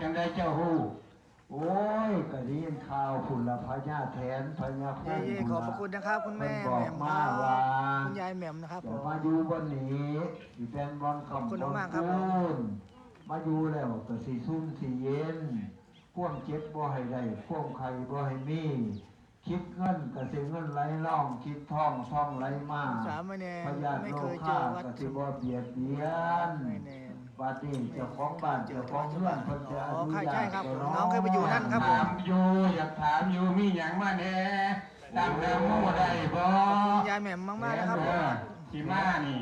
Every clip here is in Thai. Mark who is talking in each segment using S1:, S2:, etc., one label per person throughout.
S1: จังได้เจ้าฮู้
S2: โอ้ยก็ได้ยินข่าวพุ่นละพญาแทนพญา
S3: เย่เย่ขอบพระคุณนะครับ คุณแม่
S2: เพิ่นบ
S3: แห
S2: อ
S3: ม่
S2: ก
S3: ม
S2: มา
S3: ครับ
S2: ว่า
S3: คุณยายแหม่มนะครับผ
S2: แต่
S3: ม
S2: มาอยู่บนนี้สิเป็นบอน
S3: ขอบ
S2: คำ
S3: คุณ
S2: บอน
S3: มากๆครับ
S2: คูณมาอยู่แล้วก็สิซุ่มสิเย็นพ่วงเจ็บบ่ให้ได้พ่วงไข่บ่ให้มีคิดเงินก็สิเงินไหลล่องคิดท่องท่องไหลมา
S3: สามเณร
S2: พยาธิ
S3: ไม่
S2: โล
S3: เคยเจ
S2: ค่า
S3: อวัด
S2: ก็สิบ่เบียดเบียน
S3: ไม่เน ร
S2: บัดนี้เจ้าของบ้านเจ้าของเรือนเพิ่นจะอ
S3: อ๋อ
S2: นุ
S3: ใช่
S2: ญาต
S3: ใช่ครับ
S2: ก็
S3: น้องเคยไปอยู่นั่นครับผม
S1: ถามอยู่อยากถามอยู่มีหยังมาแหน่ตั้งน้ำมูได้บ่
S3: คุณยายแหม่มมากๆนะครับ
S1: เอ
S3: ผม
S1: อสิมานี่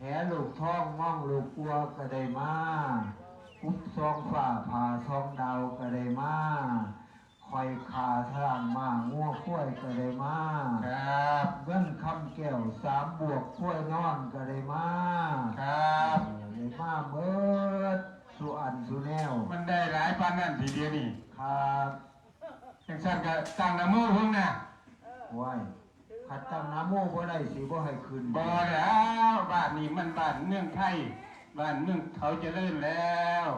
S2: แหลูกท้องม่องลูกกัวก็ได้มาปุ๊บซองฝ่าผ่าซองดาวก็ได้มาคอยขาทางมางัวข้วยก็ได้มา
S1: ครับ
S2: เงินคำแก้วสามบวกข้วยนอนก็ได้มา
S1: ครับ
S2: ได้ มาเบิดสุอันสุแนว
S1: มันได้หลายปานนั่นทีเดียวนี่
S2: ครับ
S1: จังซั่นก็ตั้งน้ำมูเพิ่งน่ะ
S2: ไว้ขัดตั้งน้ำโมบ่ได้สิบ่ให้ขึ้น
S1: บ่แล้วบ้านนี้มันบ้านเมืองไทยบ้านเมืองเขาเจริญแล้ว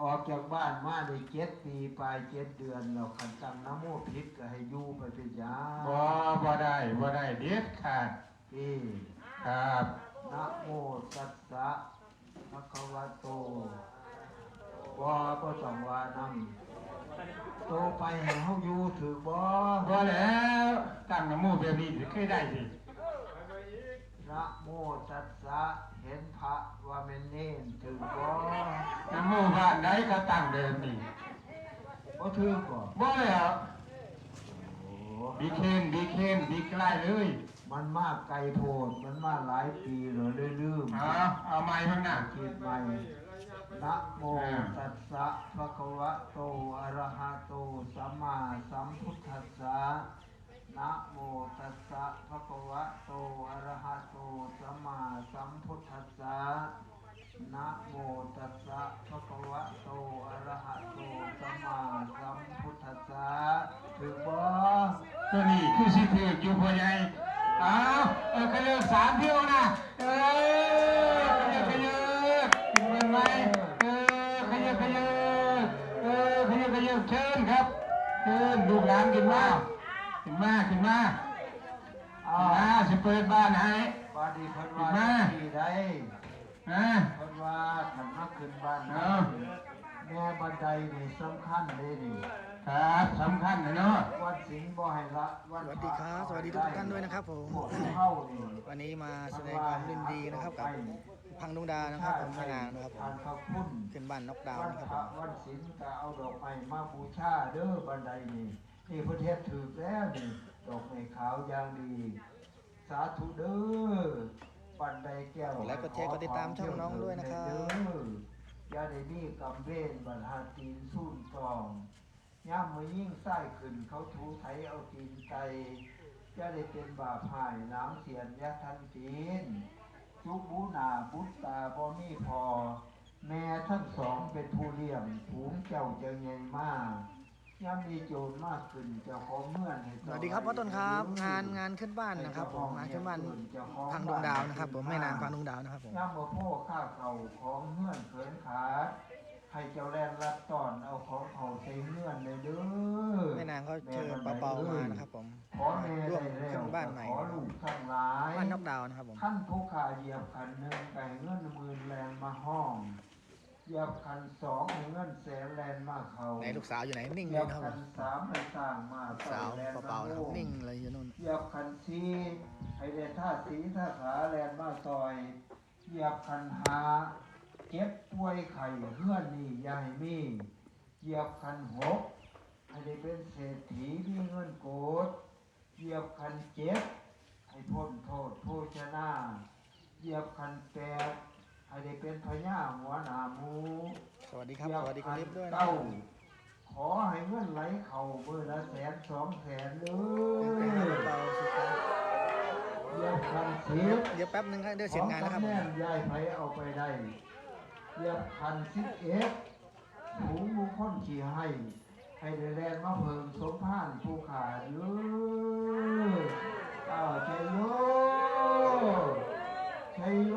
S2: ออกจากบ้านมาได้เจ็ดปีปลายเจ็ดเดือนแล้วขันตั้งน้ำโมผิดก็ให้อยู่ไปเป็นยา
S1: บ่บ่ได้บ่ได้เด็ดขาด
S2: ที่
S1: ครับ
S2: นะโมตัสสะ ภะคะวะโตบ่บ่ต้องว่านำโตไปให้เฮาอยู่ถือบ่
S1: บ่แล้วตั้งน้ำมูแบบนี้สิเคยได้สิ
S2: นะโมตัสสะเห็นพระว่าแม่นเน่นถือบ่
S1: น้ำมูบ้านใดก็ตั้งแบบนี้
S2: บ่ถือบ่
S1: บ่แล้ว
S2: โอ้
S1: บีเคนบีเคนบีใกล้เลย
S2: มันมากไกลโพดมันมาหลายปีแล้วเลยลืม
S1: เอาเอาไม้ข้างหน้า
S2: คิดใหม่นะโมตัสสะภะคะวะโตอะระหะโตสัมมาสัมพุทธัสสะนะโมตัสสะภะคะวะโตอะระหะโตสัมมาสัมพุทธัสสะนะโมตัสสะภะคะวะโตอะระหะโตสัมมาสัมพุทธัสสะถึงบ่
S1: ตัวนี้คือสิถืออยู่พ่อใหญ่เอาเออขยับสามเที่ยวนะเออขยับขยับถึงมันไหมเออขยับขยับเออขยับขยับเชิญครับเชิญลูกหลานขึ้นมาขึ้นมาขึ้นมา
S2: อ้า
S1: อ่าวสิเปิดบ้านให้
S2: ปาดีเพิ่นว่า
S1: มา
S2: ที่ใด
S1: นะ
S2: เพิ่นว่าขันมาขึ้นบ้าน
S1: เอา
S2: แม่บันไดนี่สำคัญเลยนี่
S1: ครับสำคัญนะเนาะ
S2: วันสิงห์บ่ให้ละวัน
S3: สวัสดีครับ สวัสดีทุกท่านด้วยนะครับผม
S2: พวกเข้านี่
S3: วันนี้มาแสดงความยินดีนะครับกับพังดวงดาวนะครับผมแม่นางนะครับผม
S2: ทานพระคุณ
S3: ขึ้นบ้านน็อกดาว
S2: วัน
S3: น์นะค
S2: พ
S3: รับผม
S2: ระวันศิลป์ก็เอาดอกไม้มาบูชาเด้อบันไดนี่นี่ประเทศถือแล้วนี่ดอกไม้ขาวอย่างดี สาธุเด้อบันไดแก้ว
S3: และกดแชร์กดติดตามช่องน้องด้วยนะครับ
S2: เด้อ อย่าได้มีกำเบนบันหาตีนสุ่นตองย่ามมือยิ่งไส้ขึ้นเขาถูไถเอาตีนไก่อย่าได้เป็นบาพายน้ำเสียนยะทันตีนจุบูนาบุตตาบ่มีพอ แม่ทั้งสองเป็นผู้เลี้ยงผูงเจ้าจะใหญ่มาก ย่ำมีโจรมากขึ้นเจ้าของเมื่อนให้
S3: สวัสดีครับพ่อต้นครับ งานงานขึ้นบ้านนะครับผมงานขึ้นบ้านพังดวงดาวนะครับ ผมแม่นางพังดวงดาวนะครับผม
S2: ย่ำบ่พ่อข้าเก่าของเมื่อนเขินขาดให้เจ้าแลนรัดตอนเอาของเขาใส่เมื่อนเลยเด้อ
S3: แม่นางเขาเชิญเปาๆมานะครับผม
S2: ขอแม่
S3: ร่วม
S2: ได้แล้ว
S3: ขึ้นบ้านใหม่
S2: ขอลูกทั้งหลาย
S3: บ้านน็อกดาวน์นะครับผม
S2: ขั้นผู้ขาเหยียบขันหนึ่งไก่เงินหมื่นแลนมาห้อง เหยียบขันสองให้เงินแสนแลนมาเขา
S3: ไหนลูกสาวอยู่ไหนนิ่ง
S2: เห
S3: เล
S2: ยีย
S3: ย
S2: บ
S3: นะครับผ
S2: ขัน
S3: ม
S2: สามให้สร้างมา
S3: ลูกสาว
S2: แลน
S3: เปาๆนะครับ
S2: โง่
S3: นิ่งเลยอยู่นู่น
S2: เหยียบขันสี่ให้ได้ท่าสีท่าขาแลนมาซอยเหยียบขันหาเจ็บป่วยไข่เฮือนนี่อยายมีเหยียบขันหกให้ได้เป็นเศรษฐีมีเงินโกดเหยียบขันเจ็ดให้พ้นโทษผู้ชนะ เหยียบคันแปด ให้ได้เป็นพญาหัวหน้าหมู
S3: สวัสดีครับ สวัสดีคุณลิฟด้วยนะครั
S2: เก้า
S3: บ
S2: ขอให้เงินไหลเข่าเบอร์ละแสนสองแสนเล
S3: เป็น
S2: ย
S3: เปาๆสุดท้าย
S2: เหยียบคันสิ
S3: เดี๋ยว
S2: บ
S3: เดี๋ยวแป๊บนึงครับเดี๋ยวเสร็จงานนะครับ
S2: ข
S3: ผ
S2: อ
S3: ม
S2: แม่นยายไผเอาไปได้เหยียบคันสิบเอ็ดผูงมุคนขี่ให้ ให้ได้แรงมาเพิ่มสมพานผู้ขาดเยอะอ้าวใจโยใจโย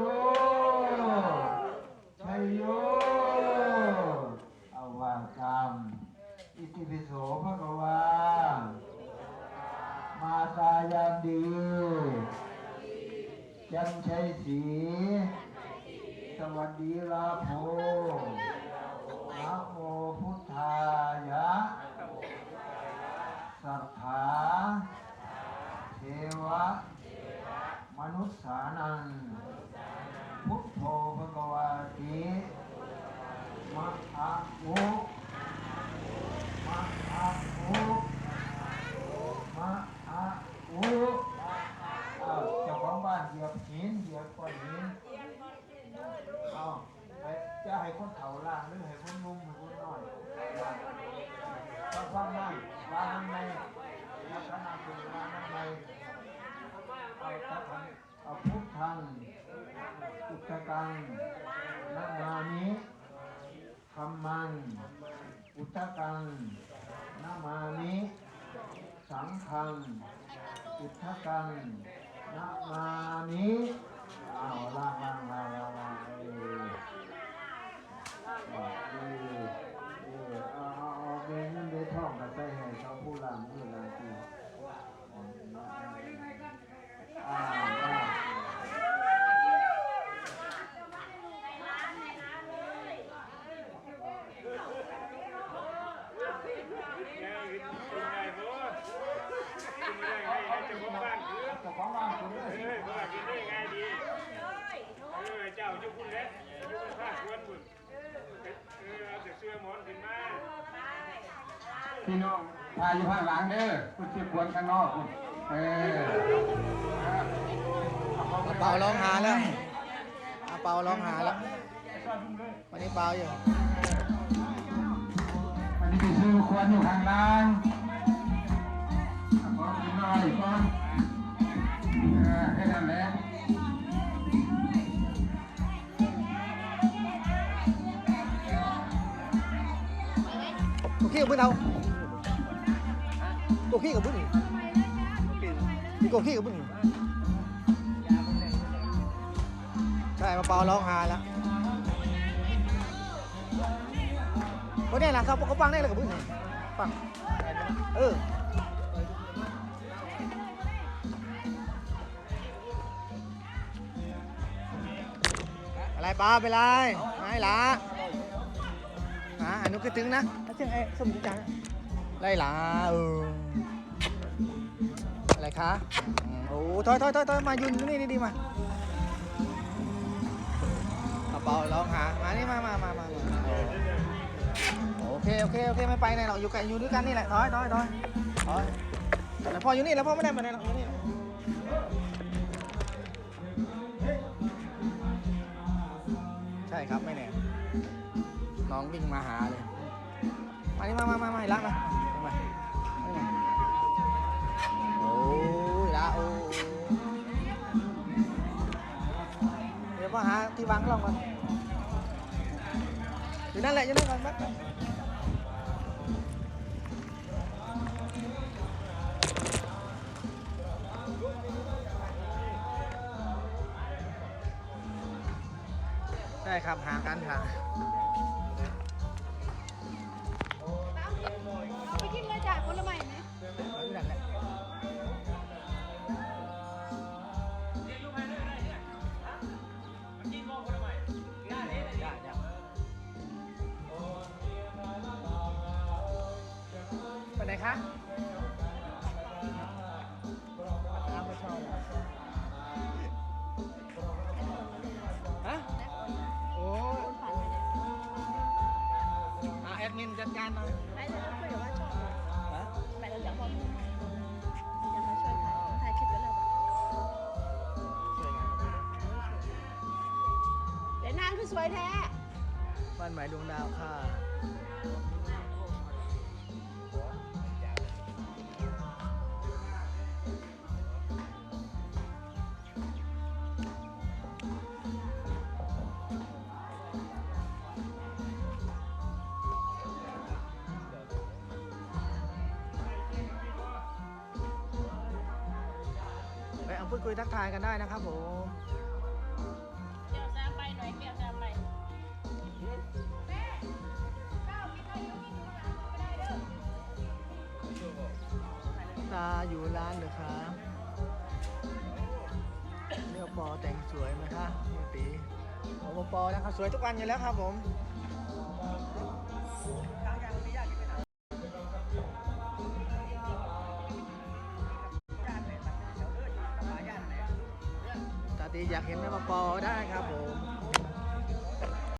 S2: ใจโยเอา โมนะโมพุทธายะ สัทธา เทวะ มนุษย์สานัง พุทโธภะคะวาติมะอะโมมะอะโมมะอะโมอ้าวเจ้าของบ้านเหยียบหินเหยียบก้อนหินเอาให้จะให้คนเฒ่าล่างหรือให้คนหนุ่มให้คนน้อยล่างต้องฟังนั่งวางนั่งในลักษณะคือวางนั่งในเอาจับมันเอาพุทธัง อุตกังนามามิธรรมัง อุตกังนามามิสังฆัง อุทกังนามามิเอาล่างล่างล่างล่างล่างเออเออเออเออเอาเอาเอาเบนเงินเบนทองกับใส่ให้เขาผู้ล่างมือล่างตีอ่าอ่า เจ้าของบ้านคุณเลย
S4: เจ้าอยู่คุณแล้วอยู่คุณข้าชวนคุณเออเอาแต่เสื้อหมอนขึ้นมา
S1: พี่น้องพาอยู่ข้างหลังเด้อคุณสิควรข้างนอกคุณเออ
S3: อาเปาร้องหาแล้วอาเปาร้องหาแล้ว วันนี้เปาอยู่
S1: วันนี้ไปซื้อควรอยู่ข้างล่างขอกินหน่อยก่อนเออแค่นั้นแหละ
S3: ตัวขี้กับพื้นเอา ตัวขี้กับพื้นนี่นี่ตัวขี้กับพื้นนี่ใช่มาเปาร้องหาแล้ววันนี้นะครับเขาปังได้เลยกับพื้นนี่ปังเอออะไรเปล่าไปนไรไม่ละอ่าอันนู้นคือถึงนะถ้าเจ้าไอ้สมจิตจัง ไล่ะเอออะไรคะโอ้ถอยถอยถอยถอยมายืนอยู่นี่ดีมาเอาเปล่าร้องหามานี่มามามามาโอเคโอเคโอเคไม่ไปไหนหรอกอยู่กันอยู่ด้วยกันนี่แหละถอยถอยถอยถอยแต่พ่ออยู่นี่แล้วพ่อไม่ได้ไปไหนหรอกอยู่นี่ใช่ครับไม่แน่น้องวิ่งมาหาเลยมานี่มามามามาละมามามา โอ้ยละโอ้เดี๋ยวพ่อหาที่วางกล้องก่อนอยู่นั่นแหละอยู่นั่นก่อนแป๊บใช่ครับหากันหา คะตามไปชอบฮะโอ้อาแอดมินจัดการหน่อย
S5: ไปเลยคุยกับว่าชอบ
S3: ฮะ
S5: ไปเลยจากพ่อแม่อยากมาช่วยถ่ายถ่ายคลิปกันแล้ว
S3: ช่วยงาน
S5: เดี๋ยวนางคือสวยแท้
S3: บ้านใหม่ดวงดาวค่ะ เอาพูดคุยทักทายกันได้นะครับผม
S5: เดี๋ยวแซมไปหน่อยเดี๋ยวแซมไป
S3: ตาอยู่ร้านเหรอคะเนื้อปอแต่งสวยไหมคะเฮียตีโอปปอนะครับสวยทุกวันอยู่แล้วครับผมตาตีอยาก เห็นแม่าปอได้ครับผม